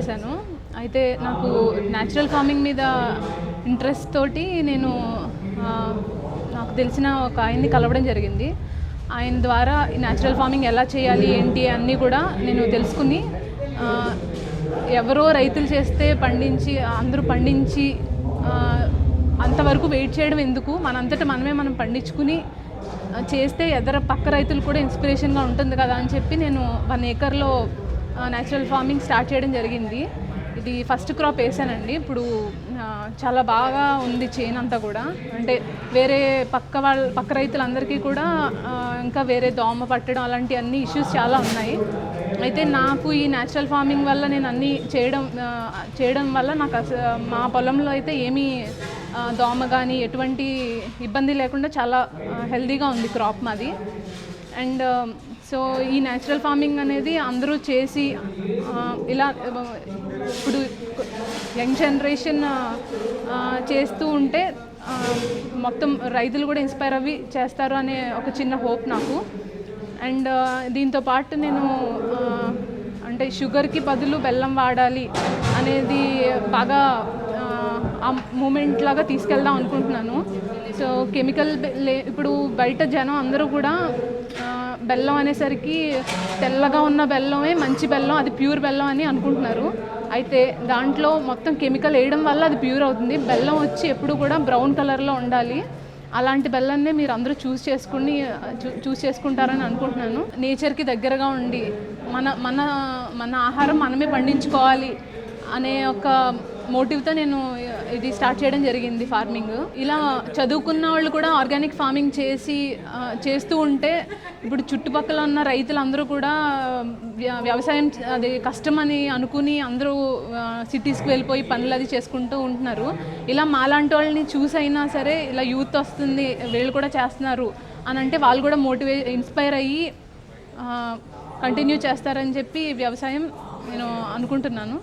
చేశాను. అయితే నాకు న్యాచురల్ ఫార్మింగ్ మీద ఇంట్రెస్ట్ తోటి నేను నాకు తెలిసిన ఒక ఆయన్ని కలవడం జరిగింది. ఆయన ద్వారా న్యాచురల్ ఫార్మింగ్ ఎలా చేయాలి ఏంటి అన్నీ కూడా నేను తెలుసుకుని ఎవరో రైతులు చేస్తే పండించి అందరూ పండించి అంతవరకు వెయిట్ చేయడం ఎందుకు? మనంతట మనమే మనం పండించుకుని చేస్తే ఎదర పక్క రైతులు కూడా ఇన్స్పిరేషన్గా ఉంటుంది కదా అని చెప్పి నేను వన్ ఏకర్లో న్యాచురల్ ఫార్మింగ్ స్టార్ట్ చేయడం జరిగింది. ఇది ఫస్ట్ క్రాప్ వేసానండి. ఇప్పుడు చాలా బాగా ఉంది చేను అంతా కూడా. అంటే వేరే పక్క వాళ్ళ పక్క రైతులందరికీ కూడా ఇంకా వేరే దోమ పట్టడం అలాంటి అన్ని ఇష్యూస్ చాలా ఉన్నాయి. అయితే నాకు ఈ న్యాచురల్ ఫార్మింగ్ వల్ల నేను అన్నీ చేయడం చేయడం వల్ల నాకు మా పొలంలో అయితే ఏమీ దోమ కానీ ఎటువంటి ఇబ్బంది లేకుండా చాలా హెల్దీగా ఉంది క్రాప్ మాది. అండ్ um, సో ఈ న్యాచురల్ ఫార్మింగ్ అనేది అందరూ చేసి uh, ఇలా ఇప్పుడు యంగ్ జనరేషన్ uh, uh, చేస్తూ ఉంటే మొత్తం రైతులు కూడా ఇన్స్పైర్ అవి చేస్తారు అనే ఒక చిన్న హోప్ నాకు. అండ్ దీంతో పాటు నేను అంటే షుగర్కి బదులు బెల్లం వాడాలి అనేది బాగా ఆ, మూమెంట్ లాగా తీసుకెళ్దాం అనుకుంటున్నాను. సో కెమికల్ లే- ఇప్పుడు బయట జనం అందరూ కూడా బెల్లం అనేసరికి తెల్లగా ఉన్న బెల్లమే మంచి బెల్లం అది ప్యూర్ బెల్లం అని అనుకుంటున్నారు. అయితే దాంట్లో మొత్తం కెమికల్ వేయడం వల్ల అది ప్యూర్ అవుతుంది. బెల్లం వచ్చి ఎప్పుడు కూడా బ్రౌన్ కలర్లో ఉండాలి. అలాంటి బెల్లాన్నే మీరు అందరూ చూస్ చేసుకుని చూ- చూస్ చేసుకుంటారని అనుకుంటున్నాను. నేచర్కి దగ్గరగా ఉండి మన మన మన ఆహారం మనమే పండించుకోవాలి అనే ఒక మోటివ్తో నేను ఇది స్టార్ట్ చేయడం జరిగింది ఫార్మింగ్. ఇలా చదువుకున్న వాళ్ళు కూడా ఆర్గానిక్ ఫార్మింగ్ చేసి చేస్తూ ఉంటే ఇప్పుడు చుట్టుపక్కల ఉన్న రైతులందరూ కూడా వ్యవసాయం అది కష్టం అని అనుకుని అందరూ సిటీస్కి వెళ్ళిపోయి పనులు అది చేసుకుంటూ ఉంటున్నారు. ఇలా మాలాంటి వాళ్ళని చూసైనా సరే ఇలా యూత్ వస్తుంది వీళ్ళు కూడా చేస్తున్నారు అని అంటే వాళ్ళు కూడా మోటివే ఇన్స్పైర్ అయ్యి కంటిన్యూ చేస్తారని చెప్పి వ్యవసాయం నేను అనుకుంటున్నాను.